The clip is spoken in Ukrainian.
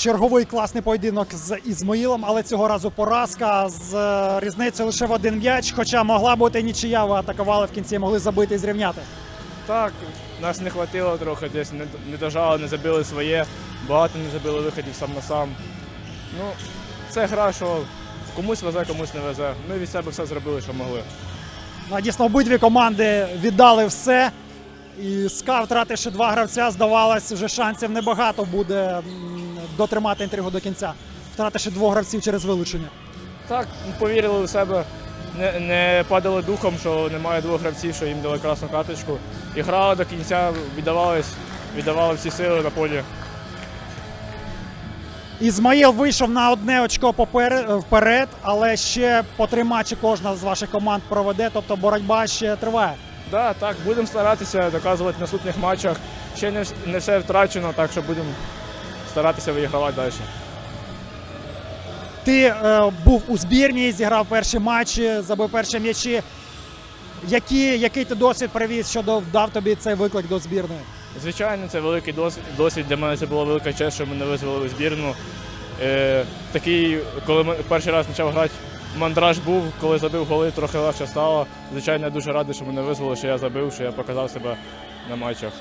Черговий класний поєдинок з Ізмаїлом, але цього разу поразка з е, різницею лише в один м'яч. Хоча могла бути нічия, ви атакували в кінці, могли забити і зрівняти. Так, нас не хватило трохи, десь не, не дожали, не забили своє, багато не забили виходів сам на сам. Ну, це гра, що комусь везе, комусь не везе. Ми від себе все зробили, що могли. Ну, Дійсно, обидві команди віддали все. І СКА, втративши два гравця, здавалось, вже шансів небагато буде дотримати інтригу до кінця. Втративши двох гравців через вилучення. Так, повірили у себе, не, не падали духом, що немає двох гравців, що їм дали красну карточку. І грали до кінця, віддавались, віддавали всі сили на полі. Ізмаїл вийшов на одне очко вперед, але ще по три матчі кожна з ваших команд проведе, тобто боротьба ще триває. Да, так, будемо старатися доказувати в наступних матчах. Ще не, не все втрачено, так що будемо старатися вигравати далі. Ти е, був у збірній, зіграв перші матчі, забив перші м'ячі. Які, який ти досвід привіз, що дав- дав тобі цей виклик до збірної? Звичайно, це великий досвід. досвід. Для мене це була велика честь, що мене визвали у збірну. Е, такий, коли перший раз почав грати, мандраж був, коли забив голи, трохи легше стало. Звичайно, я дуже радий, що мене визвали, що я забив, що я показав себе на матчах.